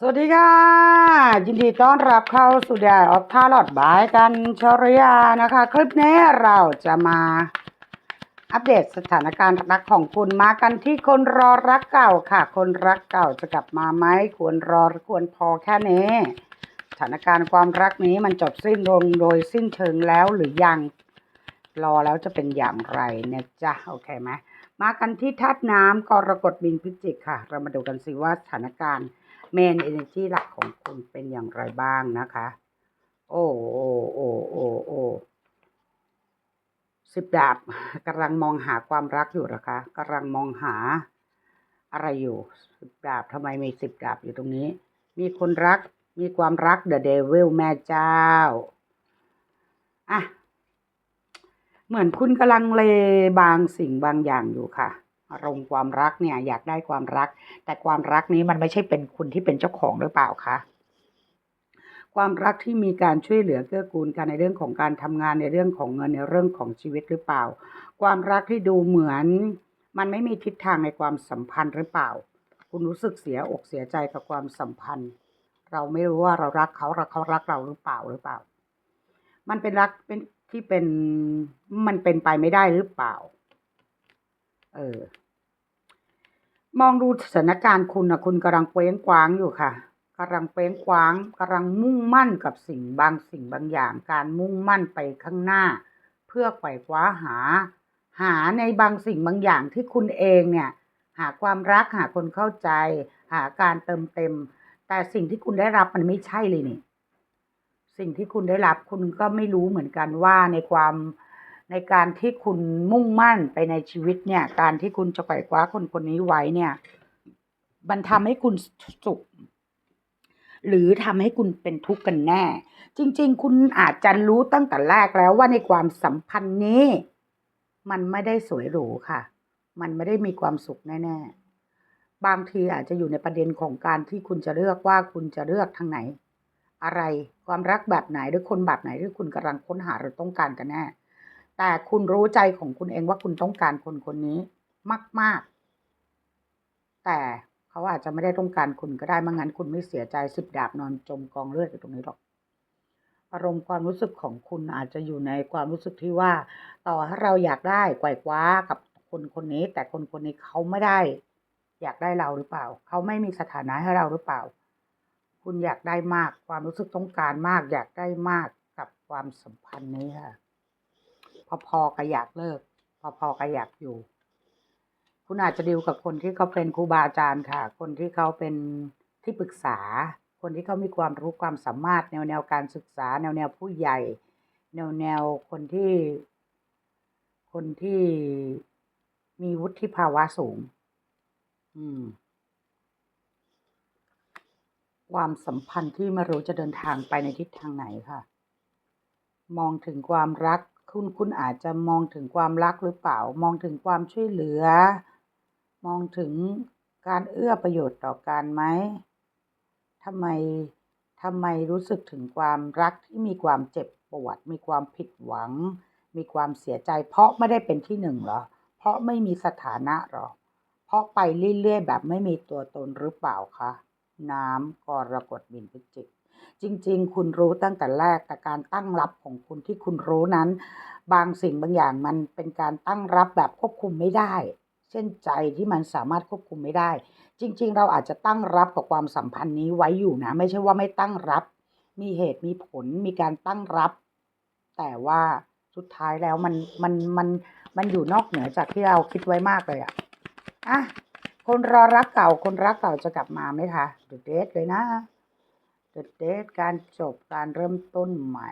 สวัสดีค่ะ ยินดีต้อนรับเข้าสู่ด a ออฟทาลอดบายกันชรยานะคะ คลิปนี้เราจะมาอัปเดตสถานการณ์รักของคุณมากันที่คนรอรักเก่าค่ะ คนรักเก่าจะกลับมาไหมควรรอหรือควรพอแค่นี้สถานการณ์ความรักนี้มันจบสิ้นลงโดยสิ้นเชิงแล้วหรือยังรอแล้วจะเป็นอย่างไรนะจ๊ะโอเคไหมมากันที่ธาตุน้ำกรกฎบินพิจิกค่ะ เรามาดูกันสิว่าสถานการณ์ เมนเอเนจีหลักของคุณเป็นอย่างไรบ้างนะคะ โอ้โอ้โอ้โอ้โอ้สิบดาบกำลังมองหาความรักอยู่เหรอคะกำลังมองหา อะไรอยู่สิบดาบทำไมมีสิบดาบอยู่ตรงนี้ มีคนรักมีความรักเดอะเดวิลแม่เจ้าอะเหมือนคุณกำลังเลบางสิ่งบางอย่างอยู่ค่ะ อารมณ์ความรักเนี่ยอยากได้ความรัก แต่ความรักนี้มันไม่ใช่เป็นคุณที่เป็นเจ้าของหรือเปล่าคะความรักที่มีการช่วยเหลือเกื้อกูลกันในเรื่องของการทำงานในเรื่องของเงินในเรื่องของชีวิตหรือเปล่า ความรักที่ดูเหมือน มันไม่มีทิศทางในความสัมพันธ์หรือเปล่า คุณรู้สึกเสียอกเสียใจกับความสัมพันธ์ เราไม่รู้ว่าเรารักเขาเราเขารักเราหรือเปล่าหรือเปล่า มันเป็นรักเป็นที่เป็นมันเป็นไปไม่ได้หรือเปล่า เออ มองดูสถานการณ์คุณนะคุณกำลังเคว้งคว้างอยู่ค่ะกำลังเคว้งคว้างกำลังมุ่งมั่นกับสิ่งบางสิ่งบางอย่าง การมุ่งมั่นไปข้างหน้า เพื่อไขว่คว้าหา หาในบางสิ่งบางอย่างที่คุณเองเนี่ย หาความรักหาคนเข้าใจ หาการเติมเต็ม แต่สิ่งที่คุณได้รับมันไม่ใช่เลยนี่ สิ่งที่คุณได้รับคุณก็ไม่รู้เหมือนกันว่าในความ ในการที่คุณมุ่งมั่นไปในชีวิตเนี่ย การที่คุณจะไขว่คว้าคนคนนี้ไว้เนี่ย มันทำให้คุณสุข หรือทำให้คุณเป็นทุกข์กันแน่ จริง ๆ คุณอาจจะรู้ตั้งแต่แรกแล้วว่าในความสัมพันธ์นี้ มันไม่ได้สวยหรูค่ะ มันไม่ได้มีความสุขแน่ ๆ บางทีอาจจะอยู่ในประเด็นของการที่คุณจะเลือกว่าคุณจะเลือกทางไหน อะไรความรักแบบไหนหรือคนแบบไหนที่คุณกำลังค้นหาหรือต้องการกันแน่ แต่คุณรู้ใจของคุณเองว่าคุณต้องการคนคนนี้มาก ๆ แต่เขาอาจจะไม่ได้ต้องการคุณก็ได้ไม่งั้นคุณไม่เสียใจสิบดาบนอนจมกองเลือดอยู่ตรงนี้หรอก อารมณ์ความรู้สึกของคุณอาจจะอยู่ในความรู้สึกที่ว่า ต่อให้เราอยากได้ไกวคว้ากับคนคนนี้ แต่คนคนนี้เขาไม่ได้ อยากได้เราหรือเปล่า เขาไม่มีสถานะให้เราหรือเปล่า คุณอยากได้มาก ความรู้สึกต้องการมาก อยากได้มากกับความสัมพันธ์นี้ค่ะ พอๆกับอยากเลิก พอๆกับอยากอยู่ คุณอาจจะดีลกับคนที่เขาเป็นครูบาอาจารย์ค่ะ คนที่เขาเป็นที่ปรึกษา คนที่เขามีความรู้ความสามารถ แนวแนวการศึกษา แนวแนวผู้ใหญ่ แนวแนวคนที่ คนที่มีวุฒิภาวะสูง อืมความสัมพันธ์ที่ไม่รู้จะเดินทางไปในทิศทางไหนค่ะ มองถึงความรัก คุณคุณอาจจะมองถึงความรักหรือเปล่า มองถึงความช่วยเหลือ มองถึงการเอื้อประโยชน์ต่อกันไหมทำไมทำไมรู้สึกถึงความรักที่มีความเจ็บปวด มีความผิดหวัง มีความเสียใจ เพราะไม่ได้เป็นที่หนึ่งหรอ เพราะไม่มีสถานะหรอ เพราะไปเรื่อยๆแบบไม่มีตัวตนหรือเปล่าคะ น้ำกรกฎบินพิจิก จริง ๆ คุณรู้ตั้งแต่แรกแต่การตั้งรับของคุณที่คุณรู้นั้น บางสิ่งบางอย่างมันเป็นการตั้งรับแบบควบคุมไม่ได้ เช่นใจที่มันสามารถควบคุมไม่ได้ จริง ๆ เราอาจจะตั้งรับกับความสัมพันธ์นี้ไว้อยู่นะ ไม่ใช่ว่าไม่ตั้งรับ มีเหตุมีผลมีการตั้งรับ แต่ว่าสุดท้ายแล้วมันมันมันมันอยู่นอกเหนือจากที่เราคิดไว้มากเลยอะอะคนรอรักเก่าคนรักเก่าจะกลับมาไหมคะดอะเดทเลยนะ เดอะเดทการจบการเริ่มต้นใหม่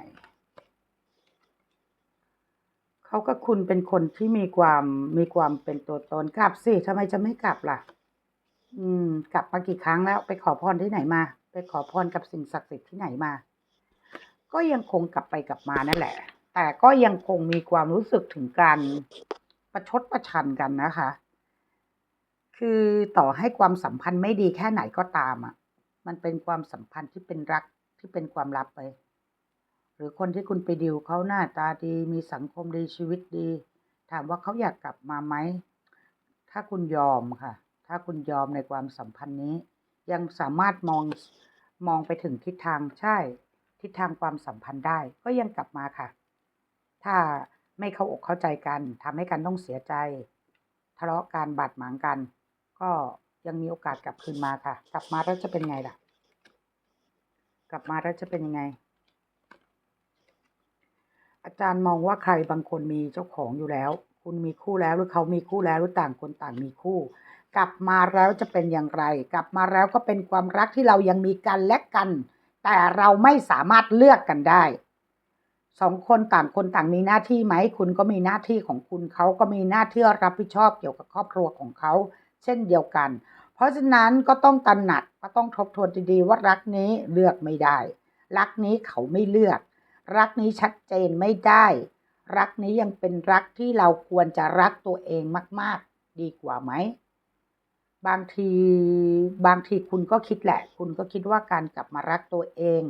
เขากับคุณเป็นคนที่มีความมีความเป็นตัวตนกลับสิทำไมจะไม่กลับล่ะ อืม กลับมากี่ครั้งแล้ว ไปขอพรที่ไหนมา ไปขอพรกับสิ่งศักดิ์สิทธิ์ที่ไหนมา ก็ยังคงกลับไปกลับมานั่นแหละ แต่ก็ยังคงมีความรู้สึกถึงการประชดประชันกันนะคะ คือต่อให้ความสัมพันธ์ไม่ดีแค่ไหนก็ตามอะ มันเป็นความสัมพันธ์ที่เป็นรักที่เป็นความลับไป หรือคนที่คุณไปดิวเขาหน้าตาดีมีสังคมดีชีวิตดี ถามว่าเขาอยากกลับมาไหม ถ้าคุณยอมค่ะ ถ้าคุณยอมในความสัมพันธ์นี้ ยังสามารถมองมองไปถึงทิศทางใช่ ทิศทางความสัมพันธ์ได้ก็ยังกลับมาค่ะ ถ้าไม่เข้าอกเข้าใจกันทำให้กันต้องเสียใจ ทะเลาะกันบาดหมางกัน ก็ ยังมีโอกาสกลับคืนมาค่ะ กลับมาแล้วจะเป็นไงล่ะ กลับมาแล้วจะเป็นยังไง อาจารย์มองว่าใครบางคนมีเจ้าของอยู่แล้ว คุณมีคู่แล้วหรือเขามีคู่แล้วหรือต่างคนต่างมีคู่ กลับมาแล้วจะเป็นอย่างไร กลับมาแล้วก็เป็นความรักที่เรายังมีกันและกัน แต่เราไม่สามารถเลือกกันได้สองคนต่างคนต่างมีหน้าที่ไหม คุณก็มีหน้าที่ของคุณเขาก็มีหน้าที่รับผิดชอบเกี่ยวกับครอบครัวของเขา เช่นเดียวกัน เพราะฉะนั้นก็ต้องตระหนักก็ต้องทบทวนดีๆว่ารักนี้เลือกไม่ได้ รักนี้เขาไม่เลือก รักนี้ชัดเจนไม่ได้ รักนี้ยังเป็นรักที่เราควรจะรักตัวเองมาก ๆ ดีกว่าไหมบางทีบางทีคุณก็คิดแหละ คุณก็คิดว่าการกลับมารักตัวเอง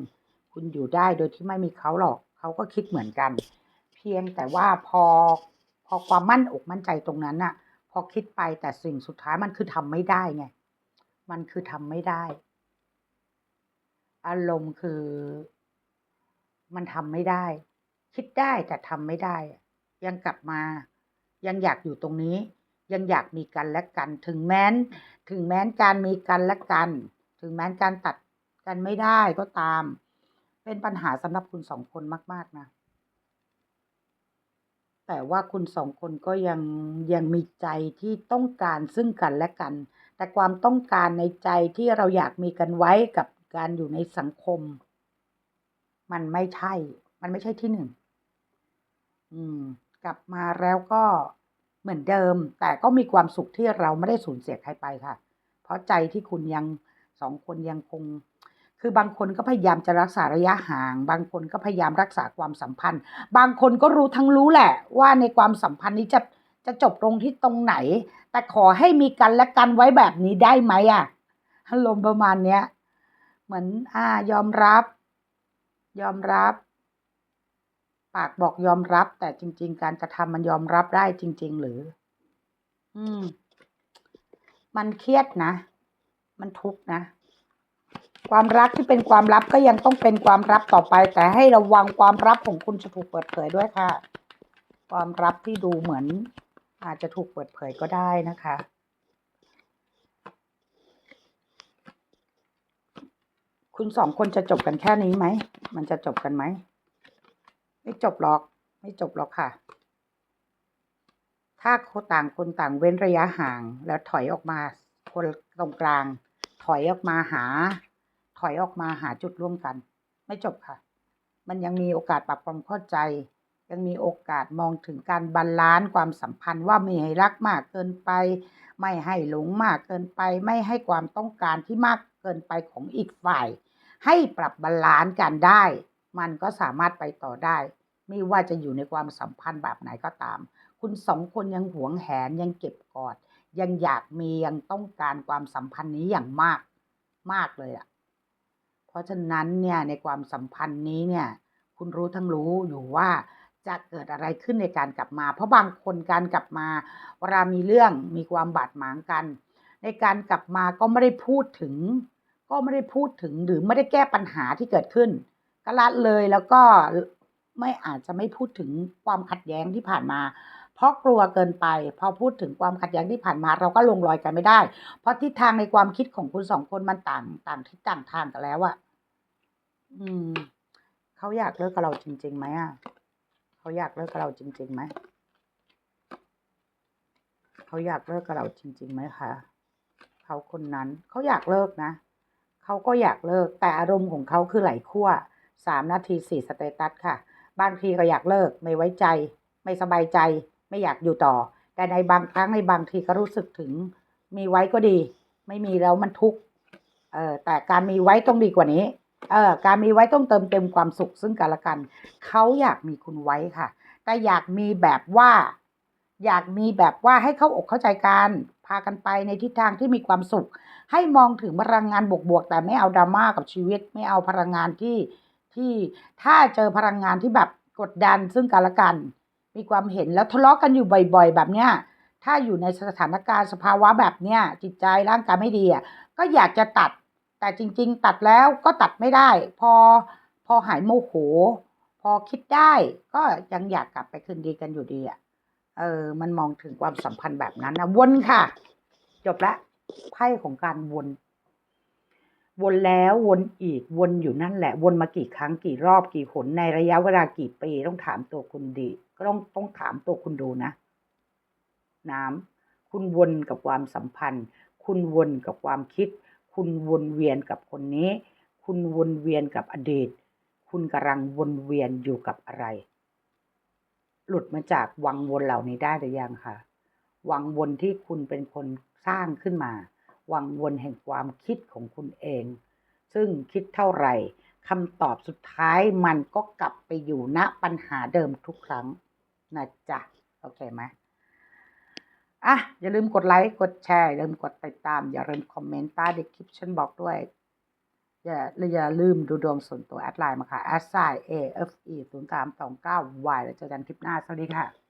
คุณอยู่ได้โดยที่ไม่มีเขาหรอก เขาก็คิดเหมือนกัน เพียงแต่ว่าพอพอความมั่นอกมั่นใจตรงนั้นน่ะ พอคิดไปแต่สิ่งสุดท้ายมันคือทำไม่ได้ไง มันคือทำไม่ได้ อารมณ์คือ มันทำไม่ได้ คิดได้แต่ทำไม่ได้ ยังกลับมา ยังอยากอยู่ตรงนี้ ยังอยากมีกันและกัน ถึงแม้น ถึงแม้นการมีกันและกัน ถึงแม้นการตัดกันไม่ได้ก็ตาม เป็นปัญหาสำหรับคุณสองคนมาก ๆ นะ แต่ว่าคุณสองคนก็ยังยังมีใจที่ต้องการซึ่งกันและกัน แต่ความต้องการในใจที่เราอยากมีกันไว้กับการอยู่ในสังคม มันไม่ใช่ มันไม่ใช่ที่หนึ่งอืม กลับมาแล้วก็เหมือนเดิม แต่ก็มีความสุขที่เราไม่ได้สูญเสียใครไปค่ะ เพราะใจที่คุณยังสองคนยังคง คือบางคนก็พยายามจะรักษาระยะห่าง บางคนก็พยายามรักษาความสัมพันธ์ บางคนก็รู้ทั้งรู้แหละ ว่าในความสัมพันธ์นี้จะจะจบลงที่ตรงไหน แต่ขอให้มีกันและกันไว้แบบนี้ได้ไหมอะอารมณ์ประมาณเนี้ยเหมือนอ่ายอมรับ ยอมรับ ปากบอกยอมรับ แต่จริง ๆ การกระทำมันยอมรับได้จริง ๆ หรือ อืม มันเครียดนะ มันทุกข์นะ ความรักที่เป็นความลับก็ยังต้องเป็นความลับต่อไป แต่ให้ระวังความลับของคุณจะถูกเปิดเผยด้วยค่ะ ความลับที่ดูเหมือน อาจจะถูกเปิดเผยก็ได้นะคะคุณสองคนจะจบกันแค่นี้ไหม มันจะจบกันไหม ไม่จบหรอก ไม่จบหรอกค่ะ ถ้าคนต่างคนต่างเว้นระยะห่าง แล้วถอยออกมา คนตรงกลาง ถอยออกมาหา อยออกมาหาจุดร่วมกัน ไม่จบค่ะ มันยังมีโอกาสปรับความเข้าใจ ยังมีโอกาสมองถึงการบาลานซ์ความสัมพันธ์ว่าไม่ให้รักมากเกินไป ไม่ให้หลงมากเกินไป ไม่ให้ความต้องการที่มากเกินไปของอีกฝ่าย ให้ปรับบาลานซ์กันได้ มันก็สามารถไปต่อได้ ไม่ว่าจะอยู่ในความสัมพันธ์แบบไหนก็ตาม คุณสองคนยังหวงแหนยังเก็บกอดยังอยากมียังต้องการความสัมพันธ์นี้อย่างมากมากเลยอะ่ะ เพราะฉะนั้นเนี่ยในความสัมพันธ์นี้เนี่ยคุณรู้ทั้งรู้อยู่ว่าจะเกิดอะไรขึ้นในการกลับมา เพราะบางคนการกลับมาเวลามีเรื่องมีความบาดหมางกัน ในการกลับมาก็ไม่ได้พูดถึง ก็ไม่ได้พูดถึงหรือไม่ได้แก้ปัญหาที่เกิดขึ้นก็ละเลยแล้วก็ไม่อาจจะไม่พูดถึงความขัดแย้งที่ผ่านมา เพราะกลัวเกินไป พอพูดถึงความขัดแย้งที่ผ่านมา เราก็ลงรอยกันไม่ได้ เพราะทิศทางในความคิดของคุณสองคนมันต่างต่างทิศต่างทางกันแล้วอะ อืมเขาอยากเลิกกับเราจริงๆไหมอะเขาอยากเลิกกับเราจริงๆไหมเขาอยากเลิกกับเราจริงๆไหมคะเขาคนนั้นเขาอยากเลิกนะเขาก็อยากเลิกแต่อารมณ์ของเขาคือไหลขั้วสามนาทีสี่สเตตัสค่ะบางทีก็อยากเลิกไม่ไว้ใจ ไม่สบายใจ ไม่อยากอยู่ต่อ แต่ในบางครั้งในบางทีก็รู้สึกถึง มีไว้ก็ดี ไม่มีแล้วมันทุกข์เออแต่การมีไว้ต้องดีกว่านี้ เออการมีไว้ต้องเติมเต็มความสุขซึ่งกันและกัน เขาอยากมีคุณไว้ค่ะ แต่อยากมีแบบว่า อยากมีแบบว่าให้เข้าอกเข้าใจกัน พากันไปในทิศทางที่มีความสุข ให้มองถึงพลังงานบวกๆแต่ไม่เอาดราม่ากับชีวิต ไม่เอาพลังงานที่ที่ถ้าเจอพลังงานที่แบบกดดันซึ่งกันและกัน มีความเห็นแล้วทะเลาะกันอยู่บ่อย ๆ แบบเนี้ยถ้าอยู่ในสถานการณ์สภาวะแบบเนี้ยจิตใจร่างกายไม่ดีอะก็อยากจะตัด แต่จริงๆ ตัดแล้วก็ตัดไม่ได้ พอพอหายโมโห พอคิดได้ก็ยังอยากกลับไปคืนดีกันอยู่ดีอะเออ มันมองถึงความสัมพันธ์แบบนั้นนะวนค่ะ จบละไพ่ของการวน วนแล้ววนอีกวนอยู่นั่นแหละ วนมากี่ครั้งกี่รอบกี่หนในระยะเวลากี่ปีต้องถามตัวคุณดี ก็ต้องต้องถามตัวคุณดูนะ น้ำคุณวนกับความสัมพันธ์ คุณวนกับความคิด คุณวนเวียนกับคนนี้ คุณวนเวียนกับอดีต คุณกำลังวนเวียนอยู่กับอะไร หลุดมาจากวังวนเหล่านี้ได้หรือยังคะวังวนที่คุณเป็นคนสร้างขึ้นมา วังวนแห่งความคิดของคุณเอง ซึ่งคิดเท่าไหร่คำตอบสุดท้ายมันก็กลับไปอยู่ณปัญหาเดิมทุกครั้งนะจ๊ะ โอเคไหม อะอย่าลืมกดไลค์กดแชร์อย่าลืมกดติดตาม อย่าลืมคอมเมนต์ใต้ดีคลิปฉันบอกด้วยอย่าอย่าลืมดูดวงส่วนตัวแอดไลน์มาค่ะ a s i a f e 0 3 2 9 y แล้วเจอกันคลิปหน้า สวัสดีค่ะ